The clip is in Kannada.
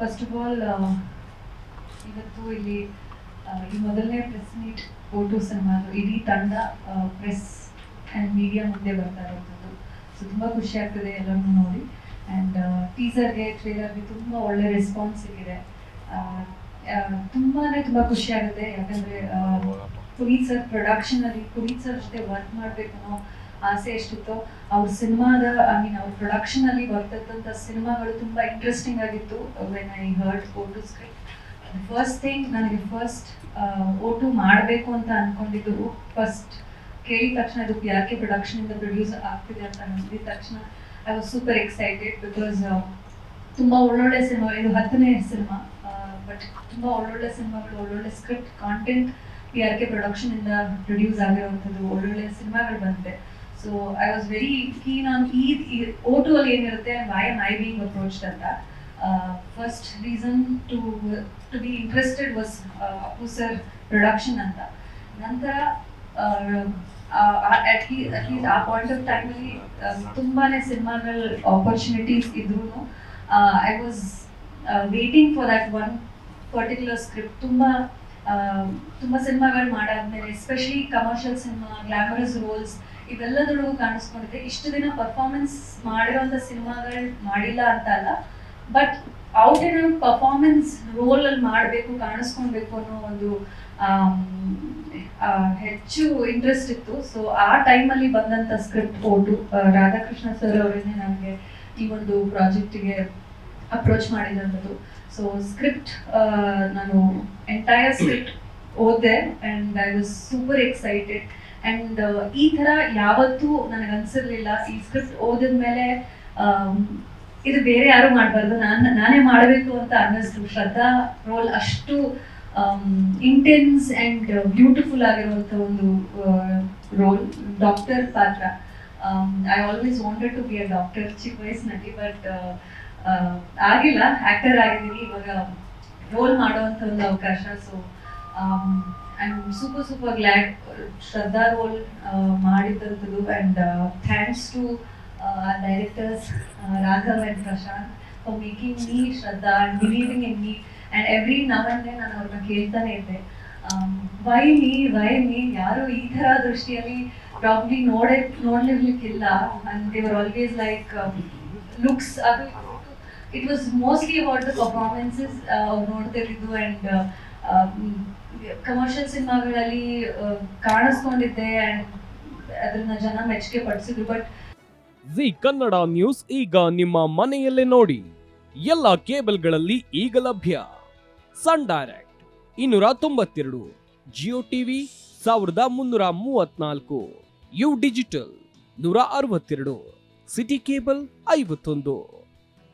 ಫಸ್ಟ್ ಆಫ್ ಆಲ್ ಇವತ್ತು ಇಲ್ಲಿ ಈ ಮೊದಲನೇ ಪ್ರೆಸ್ ಮೀಟ್ ಫೋಟೋ ಸಿನಿಮಾ ಇಡೀ ತಂಡ ಪ್ರೆಸ್ ಆ್ಯಂಡ್ ಮೀಡಿಯಾ ಮುಂದೆ ಬರ್ತಾ ಇರೋಂಥದ್ದು ಸೊ ತುಂಬ ಖುಷಿ ಆಗ್ತದೆ ಎಲ್ಲರನ್ನೂ ನೋಡಿ. ಆ್ಯಂಡ್ ಟೀಸರ್ಗೆ ಟ್ರೇಲರ್ಗೆ ತುಂಬ ಒಳ್ಳೆ ರೆಸ್ಪಾನ್ಸ್ ಸಿಕ್ಕಿದೆ. ತುಂಬಾ ತುಂಬ ಖುಷಿ ಆಗುತ್ತೆ. ಯಾಕಂದರೆ ಪುನೀತ್ ಸರ್ ಪ್ರೊಡಕ್ಷನಲ್ಲಿ ಪುನೀತ್ ಸರ್ ಜೊತೆ ವರ್ಕ್ ಮಾಡಬೇಕು ಅನ್ನೋ ಆಸೆ ಎಷ್ಟಿತ್ತು, ಅವ್ರ ಸಿನಿಮಾದ ಐ ಮೀನ್ ಅವ್ರ ಪ್ರೊಡಕ್ಷನ್ ಅಲ್ಲಿ ಬರ್ತಕ್ಕಂಥ ಸಿನಿಮಾಗಳು ತುಂಬಾ ಇಂಟ್ರೆಸ್ಟಿಂಗ್ ಆಗಿತ್ತು. When I heard photo script first thing ನನಗೆ ಫಸ್ಟ್ ಓಟು ಮಾಡಬೇಕು ಅಂತ ಅನ್ಕೊಂಡಿದ್ದು ಫಸ್ಟ್ ಕೇಳಿದ ತಕ್ಷಣ ಇದು ಯಾಕೆ ಪ್ರೊಡಕ್ಷನ್ ಇಂದ ಪ್ರೊಡ್ಯೂಸ್ ಆಗ್ತಿದೆ ಅಂತ ಅಂದಿದ ತಕ್ಷಣ I was super excited because ತುಂಬ ಒಳ್ಳೊಳ್ಳೆ ಸಿನಿಮಾ, ಇದು ಹತ್ತನೇ ಸಿನಿಮಾ ಬಟ್ ತುಂಬ ಒಳ್ಳೊಳ್ಳೆ ಸಿನಿಮಾಗಳು, ಒಳ್ಳೊಳ್ಳೆ script content P R K ಪ್ರೊಡಕ್ಷನಿಂದ produce ಆಗಿರುವಂಥದ್ದು, ಒಳ್ಳೊಳ್ಳೆ ಸಿನಿಮಾಗಳು ಬಂದಿದೆ. So I was very keen on ಈ ಓಟು ಅಲ್ಲಿ ಏನಿರುತ್ತೆ why am I being approached ಅಂತ. First reason to to be interested was Appu sir production ಅಂತ. ನಂತರ ಅಟ್ಲೀಸ್ಟ್ ಅಟ್ಲೀಸ್ಟ್ ಆ ಪಾಯಿಂಟ್ ಆಫ್ ಟೈಮಲ್ಲಿ ತುಂಬಾನೇ ಸಿನಿಮಾಗಳ ಆಪರ್ಚುನಿಟೀಸ್ ಇದ್ರೂ I was waiting for that one particular script ತುಂಬ ಆ, ತುಂಬ ಸಿನಿಮಾಗಳು ಮಾಡಾದ್ಮೇಲೆ especially commercial cinema glamorous roles ಇವೆಲ್ಲದರೊಳಗೂ ಕಾಣಿಸ್ಕೊಂಡಿದೆ. ಇಷ್ಟು ದಿನ ಪರ್ಫಾರ್ಮೆನ್ಸ್ ಮಾಡಿರೋಂಥ ಸಿನಿಮಾಗಳು ಮಾಡಿಲ್ಲ ಅಂತ ಅಲ್ಲ but out and performance role ಅಲ್ಲಿ ಮಾಡಬೇಕು, ಕಾಣಿಸ್ಕೊಳ್ಬೇಕು ಅನ್ನೋ ಒಂದು ಹೆಚ್ಚು ಇಂಟ್ರೆಸ್ಟ್ ಇತ್ತು. ಸೊ ಆ ಟೈಮಲ್ಲಿ ಬಂದಂಥ ಸ್ಕ್ರಿಪ್ಟ್ ಓಟು ರಾಧಾಕೃಷ್ಣ ಸರ್ ಅವರನ್ನೇ ನನಗೆ ಈ ಒಂದು ಪ್ರಾಜೆಕ್ಟಿಗೆ ಅಪ್ರೋಚ್ ಮಾಡಿದಂಥದ್ದು. ಸೊ ಸ್ಕ್ರಿಪ್ಟ್ ನಾನು ಎಂಟೈರ್ ಸ್ಕ್ರಿಪ್ಟ್ ಓದಿದೆ and I was super excited and ಈ ಥರ ಯಾವತ್ತೂ ನನಗೆ ಅನಿಸಿರಲಿಲ್ಲ. ಈ ಸ್ಕ್ರಿಪ್ಟ್ ಓದಿದ ಮೇಲೆ ಇದು ಬೇರೆ ಯಾರು ಮಾಡಬಾರ್ದು. ನಾನು, ನಾನೇ ಮಾಡಬೇಕು ಅಂತ ಅನ್ನಿಸ್ತು. ಶ್ರದ್ಧಾ ರೋಲ್ ಅಷ್ಟು ಇಂಟೆನ್ಸ್ ಆ್ಯಂಡ್ ಬ್ಯೂಟಿಫುಲ್ ಆಗಿರುವಂಥ ಒಂದು ರೋಲ್. ಡಾಕ್ಟರ್ ಪಾತ್ರ. I always wanted to be a doctor ಚಿಕ್ಕ ವಯಸ್ಸಿನಲ್ಲಿ ಬಟ್ ಆಗಿಲ್ಲ ಆಕ್ಟರ್ ಆಗಿದ್ದೀನಿ ಇವಾಗ ರೋಲ್ ಮಾಡುವಂಥ ಒಂದು ಅವಕಾಶ so and super super glad Shraddha role ಮಾಡಿದಂಥದ್ದು and thanks to directors Raghav and Prashanth for making me Shraddha and believing in me and every ನವನ್ನೇ and ನಾನು ಅವ್ರನ್ನ ಕೇಳ್ತಾನೆ ಇದ್ದೆ. ವೈ ಮೀ ವೈ ಮೀ ಯಾರು ಈ ಥರ ದೃಷ್ಟಿಯಲ್ಲಿ ಪ್ರಾಬ್ಲಿ ನೋಡೇ, ನೋಡ್ಲಿರ್ಲಿಕ್ಕಿಲ್ಲ. ಅಂಡ್ ದೇವರ್ ಆಲ್ವೇಸ್ ಲೈಕ್ ಲುಕ್ಸ್ ಅದು it was mostly about the performances ನೋಡ್ತಿದ್ದು and commercial ಸಿನಿಮಾಗಳಲ್ಲಿ ಕಾಣಿಸ್ಕೊಂಡಿದ್ದೆ ಅಂಡ್ ಅದನ್ನ ಜನ ಮೆಚ್ಚುಗೆ ಪಡಿಸಿದ್ರು ಬಟ್ ಜಿ ಕನ್ನಡ ನ್ಯೂಸ್ ಈಗ ನಿಮ್ಮ ಮನೆಯಲ್ಲೇ ನೋಡಿ. ಎಲ್ಲ ಕೇಬಲ್ಗಳಲ್ಲಿ ಈಗ ಲಭ್ಯ. ಸನ್ ಡೈರೆಕ್ಟ್ ಇನ್ನೂರ ತೊಂಬತ್ತೆರಡು, ಜಿಯೋ ಟಿವಿ ಸಾವಿರದ ಮುನ್ನೂರ ಮೂವತ್ನಾಲ್ಕು ಯು ಡಿಜಿಟಲ್ ನೂರ ಅರವತ್ತೆರಡು, ಸಿಟಿ ಕೇಬಲ್ ಐವತ್ತೊಂದು.